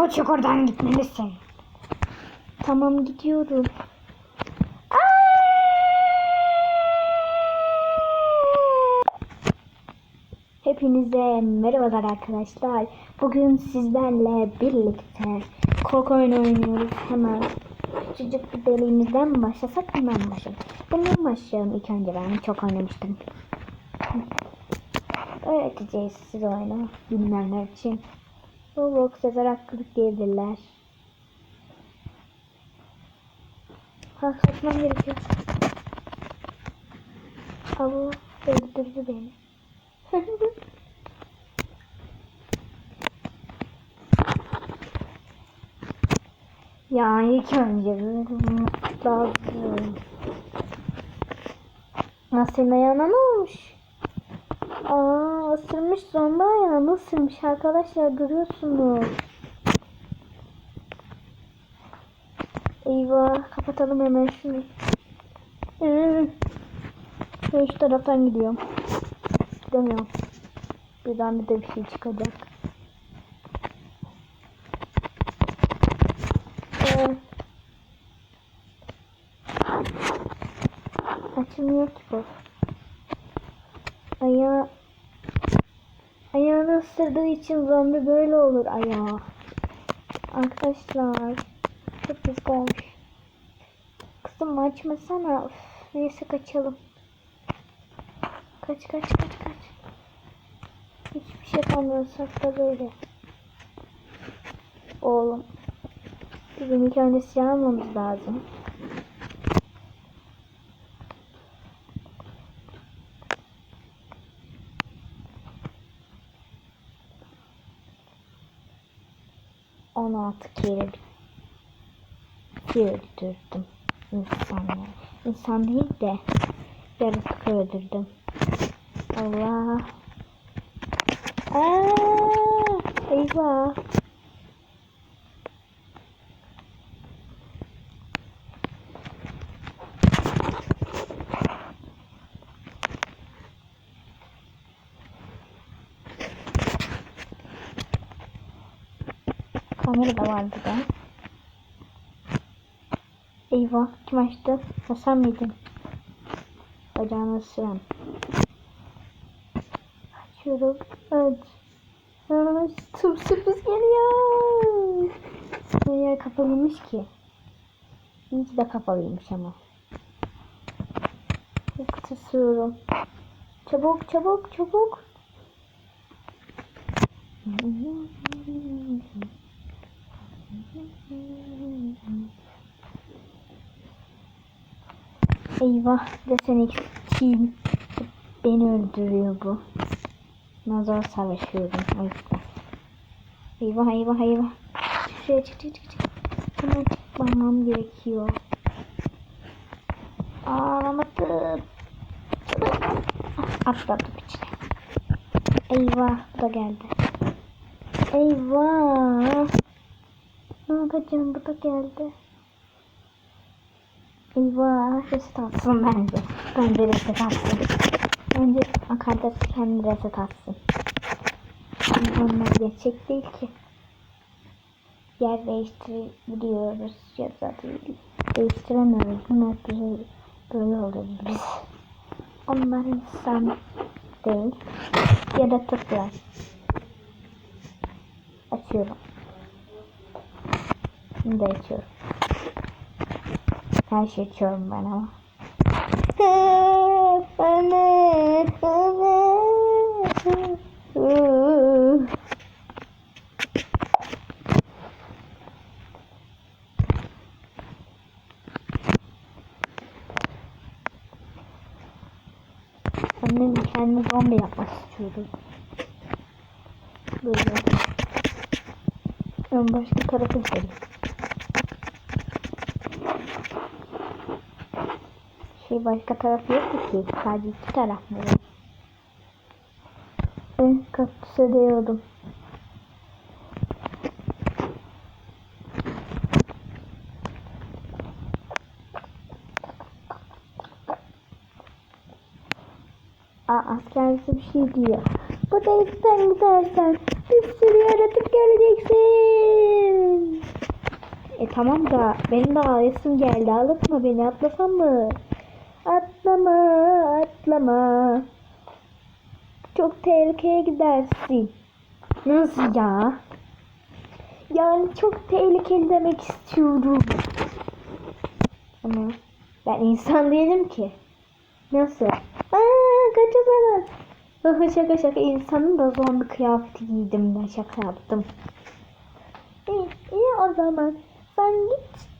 bu çukurdan gitmelisin. Tamam gidiyorum. Hepinize merhabalar arkadaşlar. Bugün sizlerle birlikte korku oyunu oynuyoruz. Hemen küçücük bir deliğimizden mi başlasak hemen başlayalım. Bundan başlayalım ilk önce ben çok oynamıştım. Öğreteceğiz size oyunu bilmeyenler için. Roblox yazarak yükleyebilirler. Ha kaçmam gerekiyor. Avu öldürdü beni. ya ilk önce lazım. Nasıl ayağına ne olmuş? Aa ısırmış zombi ayağını ısırmış arkadaşlar görüyorsunuz. Eyvah kapatalım hemen şunu. Ee, Ben şu taraftan gidiyorum. Gidemiyorum. Birden bir de bir şey çıkacak. Ee, açılmıyor ki bu. Ayağı ayağını ısırdığı için zombi böyle olur ayağı. Arkadaşlar çok güzel. Kızım açmasana. Üf, neyse kaçalım. Kaç kaç kaç kaç. Hiçbir şey yapamıyorsak da böyle. Oğlum. Bizim ilk önce silah almamız lazım. Kere bir öldürdüm insanları. İnsan değil de yaratık öldürdüm. Allah. Aa, eyvah. Kamera da var burada. Eyvah kim açtı? Ha, sen miydin? Bacağını ısıran. Açıyorum. Evet. Aa, Tüm sürpriz geliyor. Yer kapalıymış ki. İyi de kapalıymış ama. Çok tırsıyorum. Çabuk çabuk çabuk. Eyvah desene kim beni öldürüyor bu. Nazar savaşıyorum o yüzden. Eyvah eyvah eyvah. Şuraya çık çık çık. Hemen çıkmamam gerekiyor. Ağlamadım. Atladım içine. Eyvah bu da geldi. Eyvah. Ne yapacağım bu da geldi. Eyvah reset atsın bence. Bence reset atsın. Bence akarda kendi reset atsın. Onlar gerçek değil ki. Yer değiştirebiliyoruz ya da değil. Değiştiremiyoruz. Bunlar bize böyle oluyor biz. Onlar insan değil. Yaratıklar. Açıyorum. Şimdi açıyorum. Her şey açıyorum ben ama. Annem kendi zombi yapmak istiyordu. Böyle. Ben başka tarafa gidelim. Şey başka taraf yok ki. Sadece iki taraf mı? Ben kaktüse değiyordum. Aa asker bize bir şey diyor. Bu delikten gidersen bir sürü yaratık göreceksin. E tamam da benim de ağrısım geldi. Alıp mı beni atlasam mı? Atlama atlama. Çok tehlikeye gidersin. Nasıl ya? Yani çok tehlikeli demek istiyorum. Ama ben insan değilim ki. Nasıl? Aa kaçasana. Şaka şaka şaka insanın da zombi kıyafeti giydim ben şaka yaptım. İyi, iyi o zaman sen git.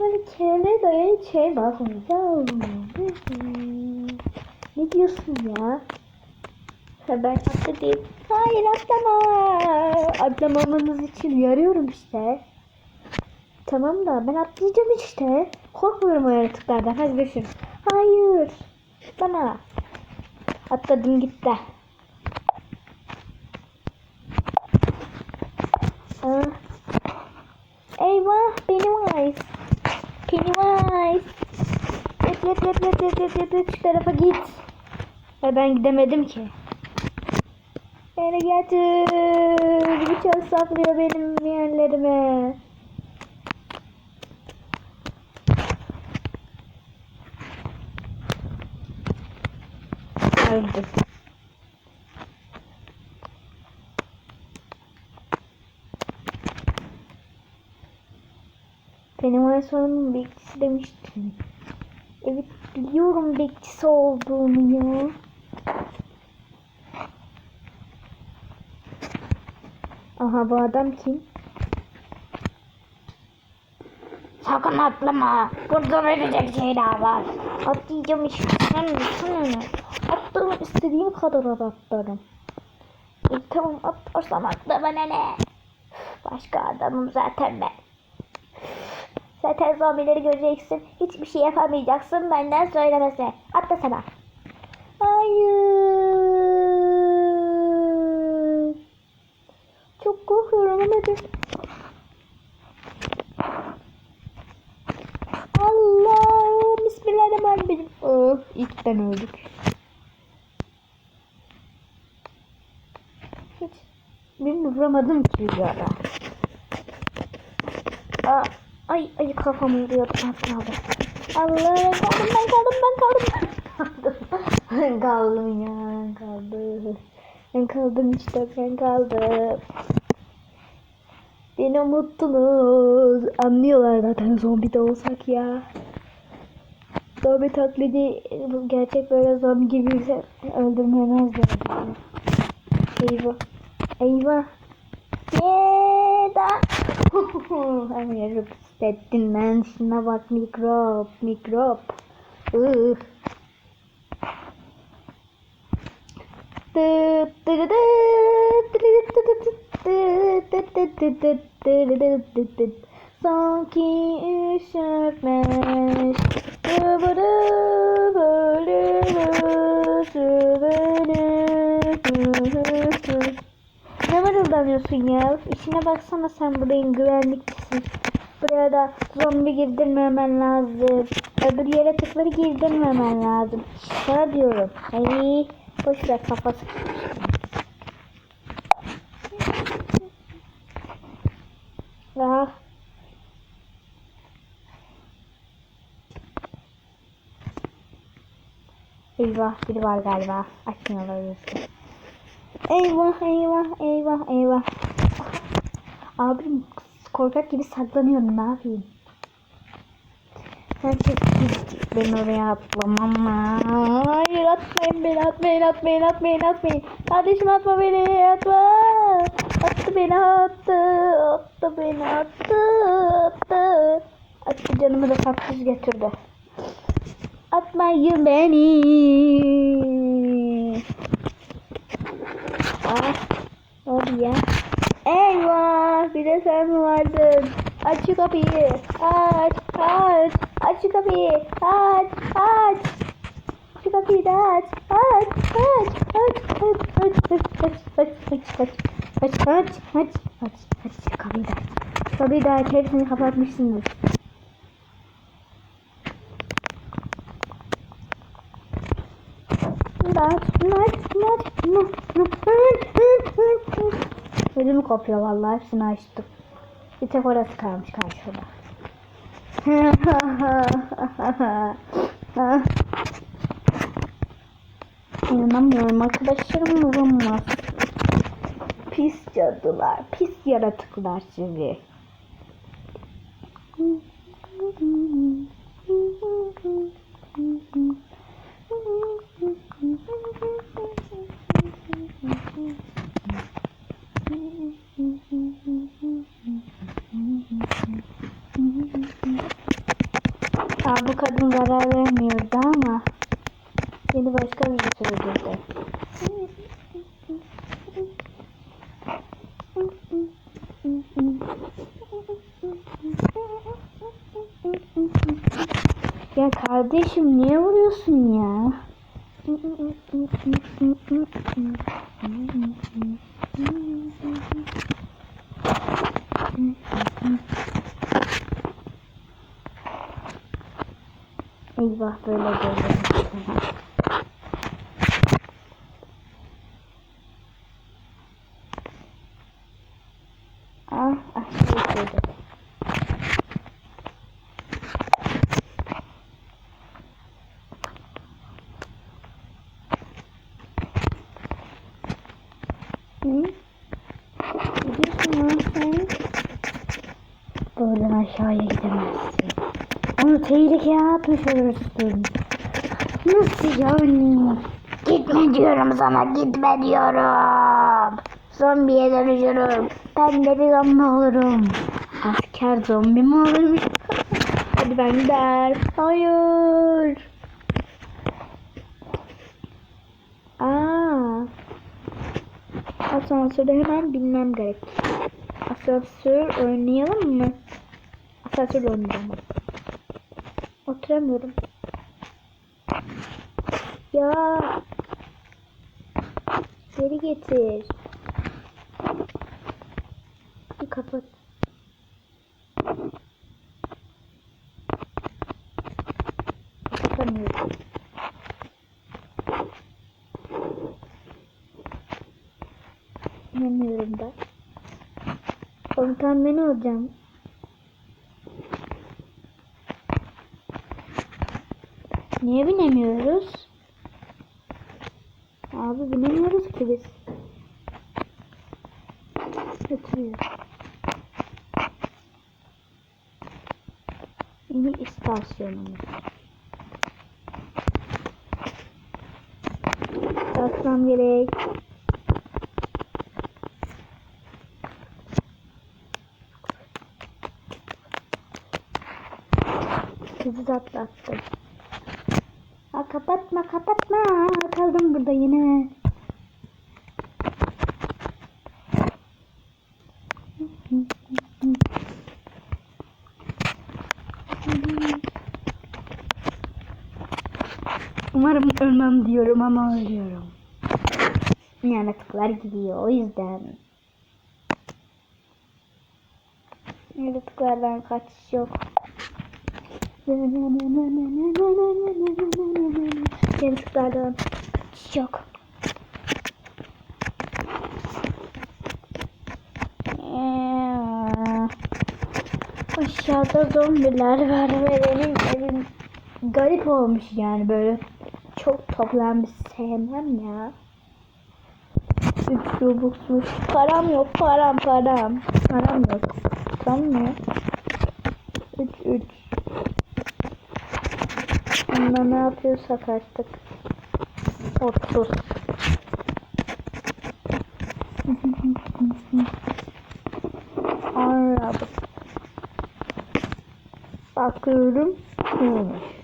Böyle çene dayalı şey bakmayacağım. Ne diyorsun ya? Ha, Ben atladım. Hayır atlama. Atlamamanız için uyarıyorum işte. Tamam da ben atlayacağım işte. Korkmuyorum o yaratıklardan. Hadi görüşürüz. Hayır. Bana. Atladım gitti. Aa. Eyvah Pennywise. Pennywise. Yet yet yet yet yet yet yet yet şu tarafa git. Ve ben gidemedim ki. Beni getir. Bıçak saplıyor benim yerlerime. Öldüm. Benim Ayso'nun bekçisi demiştin. Evet biliyorum bekçisi olduğunu ya. Aha bu adam kim? Sakın atlama. Burada verecek şeyler var. Atlayacağım işte. Sen sana Attığım istediğim kadar atlarım. E, tamam atlarsam atla bana ne? Başka adamım zaten ben. Zaten zombileri göreceksin. Hiçbir şey yapamayacaksın benden söylemesi. Atla sana. Hayır. Çok korkuyorum hadi. Allah. Bismillahirrahmanirrahim. Oh, ilkten öldük. Hiç birini vuramadım ki bir ara. Ay ay kafam vuruyordu az. Allah ben kaldım ben kaldım ben kaldım. ben kaldım ya ben kaldım. Ben kaldım işte ben kaldım. Beni unuttunuz. Anlıyorlar zaten zombi de olsak ya. Zombi taklidi gerçek böyle zombi gibi öldürmemezler. Eyvah. Eyvah. Yeda. Her yeri Bettin Manson'a bak mikrop mikrop. Ih. Sanki üşürmüş Rıbırı bölümüz Rıbırı Ne mırıldanıyorsun ya? İçine baksana sen buradayım güvenlikçisin. Buraya da zombi girdirmemen lazım. Öbür yaratıkları girdirmemen lazım. Sana diyorum. Ay, boş ver kafası. Ah. Eyvah biri var galiba. Açmıyorlar yüzü. Eyvah eyvah eyvah eyvah. Abim korkak gibi saklanıyorum ne yapayım? Ben oraya atlamam. Hayır atmayın beni atmayın atmayın atmayın atmayın. Kardeşim atma beni atma. Attı beni attı. Attı beni attı. Attı. Attı canımı da karpuz getirdi. Atmayın beni. Ah, ne oldu? Yine sen mi vardın? Aç şu kapıyı. Aç, aç. Aç şu kapıyı. Aç, aç. Şu kapıyı da aç. Aç, aç. Aç, aç, aç, aç, aç, aç, aç, aç. Aç, aç, aç, aç, aç. Şu kapıyı da aç. Şu kapıyı da aç. Hepsini kapatmışsındır. Bunu da aç. Bunu aç. Bunu aç. Bunu aç. Bunu aç. Ödümü kopuyor vallahi hepsini açtım. Bir tek orası kalmış karşıda. İnanamıyorum arkadaşlarım vurulmaz. Pis cadılar, pis yaratıklar sizi. Aa, bu kadın zarar vermiyordu ama yeni başka bir şey öldürdü. Ya kardeşim niye vuruyorsun ya? Eyvah böyle böyle. Ah, sen. Buradan aşağıya gidemezsin. Tehlikeye atmış olursun. Nasıl yani? Gitme diyorum sana gitme diyorum. Zombiye dönüşürüm. Ben de bir zombi olurum. Asker zombi mi olurmuş? Hadi ben gider. Hayır. Aa. Asansörde hemen binmem gerek. Asansör oynayalım mı? Asansör oynayalım. Oturamıyorum. Ya. Geri getir. Bir kapat. Kapatamıyorum. İnanmıyorum da. Komutan ben olacağım. Niye binemiyoruz? Abi binemiyoruz ki biz. Götürüyor. Yeni istasyonumuz. Basmam gerek. Hızlı atlattım. Aa, kapatma kapatma. Kaldım burada yine. Umarım ölmem diyorum ama ölüyorum. Yaratıklar gidiyor o yüzden. Yaratıklardan kaçış yok. Yaratıklardan kaçış yok. Aşağıda zombiler var ve benim evim garip olmuş yani böyle çok toplanmış sevmem ya. 3 Robux'muş. Param yok param param. Param yok. Param mı? 3 3. Bunda ne yapıyorsak artık. 30. Anladım. Bakıyorum. Neymiş?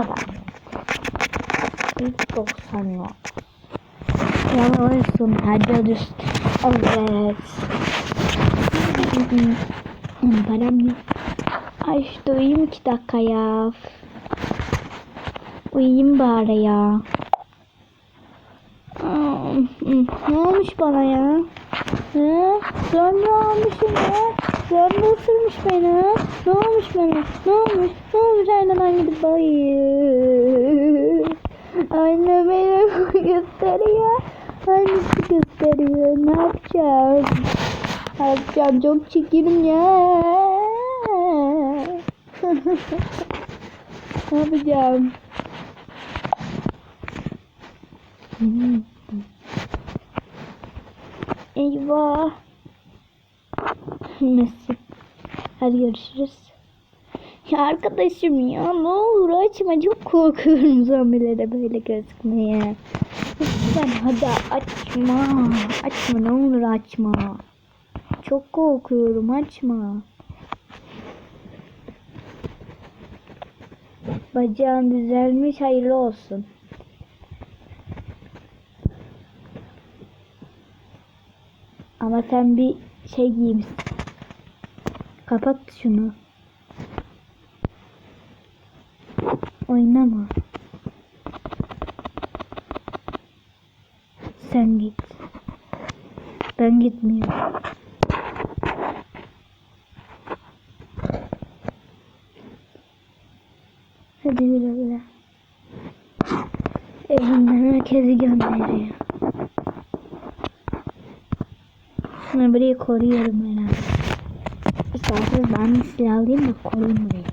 Kadar. İlk 90 yok. Yanılıyorsun. Hadi düştü. Evet. Param yok. Ay işte uyuyayım iki dakika ya. Uyuyayım bari ya. Ne olmuş bana ya? Ne? Zombi olmuşum ya. Zombi ısırmış beni. Ne olmuş bana? Ne olmuş? Ne olmuş aynadan gidip bayır. Ayna beni gösteriyor. Aynısı gösteriyor. Ne yapacağım? Ne yapacağım? Çok çekilim ya. ne yapacağım? Eyvah. Nasıl? Hadi görüşürüz. Ya arkadaşım ya ne olur açma çok korkuyorum zombilere böyle gözükmeye. Lütfen hadi açma. Açma ne olur açma. Çok korkuyorum açma. Bacağın düzelmiş hayırlı olsun. Ama sen bir şey giymişsin. Kapat şunu. Oynama. Sen git. Ben gitmiyorum. Hadi güle güle. Evinden herkesi gönderiyor. Burayı koruyorum herhalde. İsterseniz ben silah alayım da koruyayım burayı.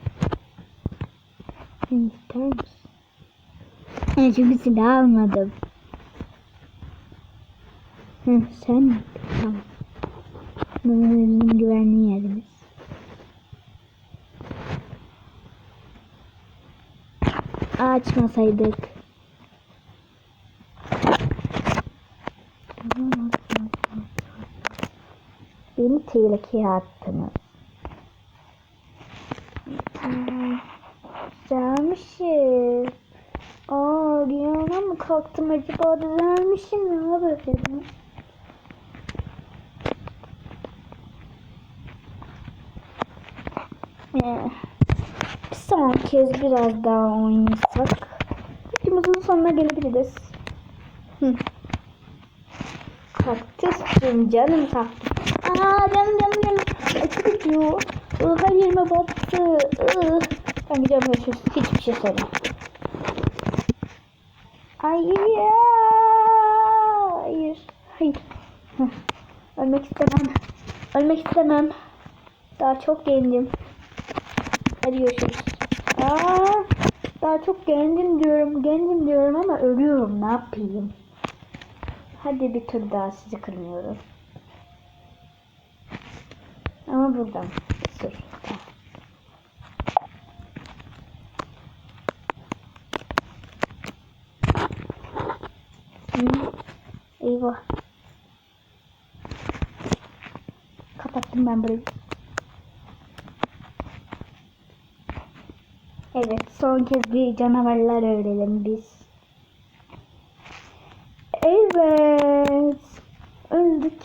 Sen ister misin? Ben çünkü silah almadım. Hı, sen mi? Tamam. Bu bizim güvenli yerimiz. Açmasaydık. Beni tehlikeye attınız. Tamam. Düzelmişim. Aa kalktım acaba düzelmişim ya böyle. Ee, bir son kez biraz daha oynasak videomuzun sonuna gelebiliriz. Hı. Kaktüsüm canım kaktüs. Aa canım canım canım. Açı gidiyor. Iı, Her yerime battı. Ben görüşürüz. Hiçbir şey söyleme. Hayır. Hayır. Hayır. Ölmek istemem. Ölmek istemem. Daha çok gencim. Hadi görüşürüz. Aa, daha çok gencim diyorum. Gencim diyorum ama ölüyorum. Ne yapayım? Hadi bir tur daha sizi kırmıyorum. Ama buradan. Sür. Eyvah. Kapattım ben burayı. Evet, son kez bir canavarlar öğrenelim biz. Evet. Öldük.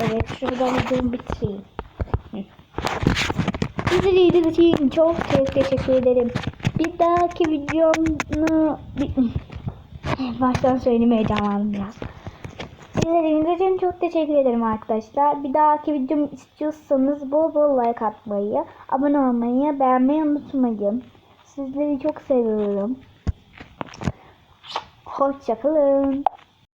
evet, şuradan videomu bitireyim. İzlediğiniz için çok teşekkür ederim. Bir dahaki videomu... Baştan söylemeye heyecanlandım biraz. İzlediğiniz için çok teşekkür ederim arkadaşlar. Bir dahaki videomu istiyorsanız bol bol like atmayı, abone olmayı, beğenmeyi unutmayın. Sizleri çok seviyorum. Hoşçakalın.